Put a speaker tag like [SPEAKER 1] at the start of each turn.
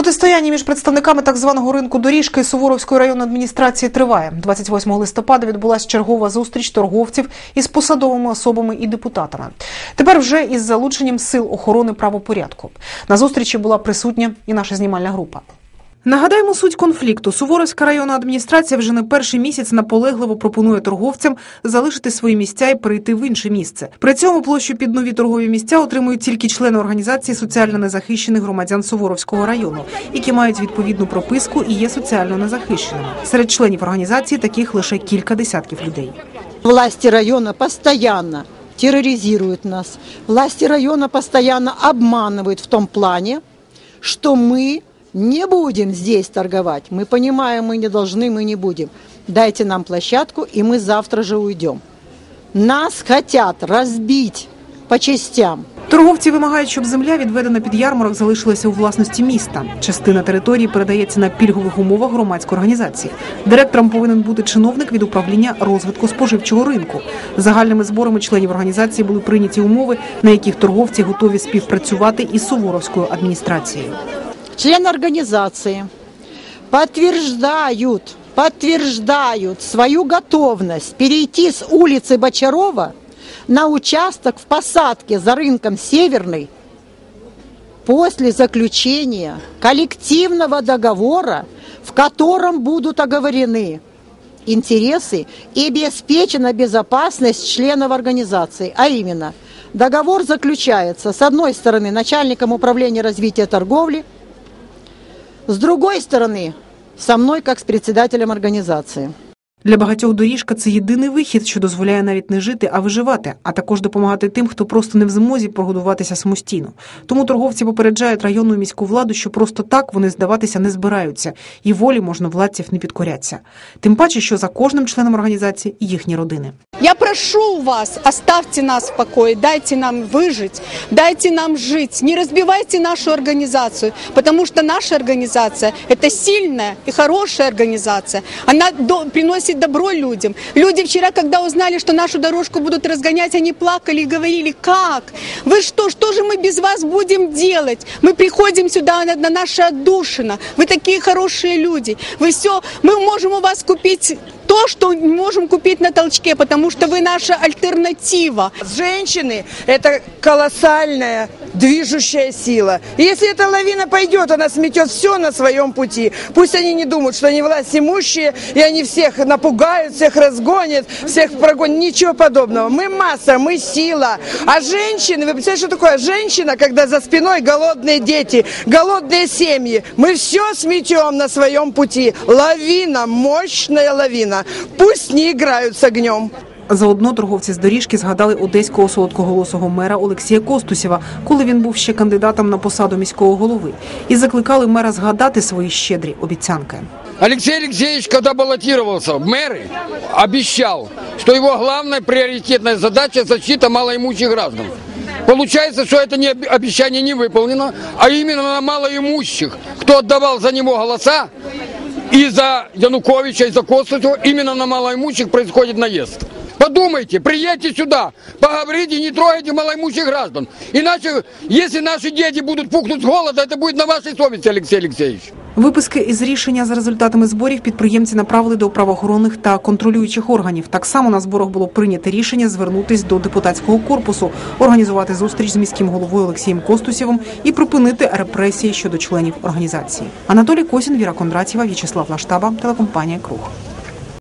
[SPEAKER 1] Протистояння між представниками так званого ринку доріжки і Суворовської районної адміністрації триває. 28 листопада відбулася чергова зустріч торговців із посадовими особами і депутатами. Тепер вже із залученням сил охорони правопорядку. На зустрічі була присутня і наша знімальна група. Нагадаємо суть конфлікту. Суворовська районна адміністрація вже не перший місяць наполегливо пропонує торговцям залишити свої місця і перейти в інше місце. При цьому площу під нові торгові місця отримують тільки члени організації соціально незахищених громадян Суворовського району, які мають відповідну прописку і є соціально незахищеними. Серед членів організації таких лише кілька десятків людей.
[SPEAKER 2] Власти района постоянно терроризируют нас. Власти района постоянно обманывают в том плане, что мы не будем здесь торговать. Мы понимаем, мы не должны, мы не будем. Дайте нам площадку, и мы завтра же уйдем. Нас хотят разбить по частям.
[SPEAKER 1] Торговці вимагають, щоб земля, відведена під ярмарок, залишилася у власності міста. Частина території передається на пільгових умовах громадської організації. Директором повинен бути чиновник від управління розвитку споживчого ринку. Загальними зборами членів організації були прийняті умови, на яких торговці готові співпрацювати із Суворовською адміністрацією.
[SPEAKER 2] Члены организации подтверждают, подтверждают свою готовность перейти с улицы Бочарова на участок в посадке за рынком Северный после заключения коллективного договора, в котором будут оговорены интересы и обеспечена безопасность членов организации, а именно договор заключается с одной стороны начальником управления развития торговли, с другой стороны со мной как с председателем организации.
[SPEAKER 1] Для багатьох доріжка це єдиний вихід, що дозволяє навіть не жити, а виживати, а також допомагати тим, хто просто не в змозі прогодуватися самостійно. Тому торговці попереджають районну міську владу, що просто так вони здаватися не збираються, і волі можновладців не підкоряться. Тим паче, що за кожним членом організації і їхні родини.
[SPEAKER 3] Я прошу вас, оставьте нас в покое, дайте нам выжить, дайте нам жить, не разбивайте нашу организацию, потому что наша организация – это сильная и хорошая организация. Она до- приносит добро людям. Люди вчера, когда узнали, что нашу дорожку будут разгонять, они плакали и говорили, как? Вы что, что же мы без вас будем делать? Мы приходим сюда на, на наше отдушина. Вы такие хорошие люди. Вы все, мы можем у вас купить то, что не можем купить на толчке, потому что вы наша альтернатива.
[SPEAKER 4] Женщины – это колоссальная движущая сила. Если эта лавина пойдет, она сметет все на своем пути. Пусть они не думают, что они власть имущие, и они всех напугают, всех разгонят, всех прогонят. Ничего подобного. Мы масса, мы сила. А женщины, вы представляете, что такое женщина, когда за спиной голодные дети, голодные семьи. Мы все сметем на своем пути. Лавина, мощная лавина. Пусть не играют с огнем.
[SPEAKER 1] Заодно торговці з доріжки згадали одеського солодкоголосого мера Олексія Костусєва, коли він був ще кандидатом на посаду міського голови, і закликали мера згадати свої щедрі обіцянки.
[SPEAKER 5] Алексей Алексеевич, когда баллотировался в мэры, обещал, что его главная приоритетная задача – защита малоимущих граждан. Получается, что это не об- обещание не выполнено, а именно на малоимущих, кто отдавал за него голоса, и за Януковича, и за Костычева, именно на малоимущих происходит наезд. Подумайте, приедьте сюда, поговорите, не трогайте малоимущих граждан. Иначе, если наши дети будут пухнуть с голода, это будет на вашей совести, Алексей Алексеевич.
[SPEAKER 1] Виписки із рішення за результатами зборів підприємці направили до правоохоронних та контролюючих органів. Так само на зборах було прийнято рішення звернутись до депутатського корпусу, організувати зустріч з міським головою Олексієм Костусєвим і припинити репресії щодо членів організації. Анатолій Косін, Віра Кондратєва, В'ячеслав Лаштаба, телекомпанія Круг.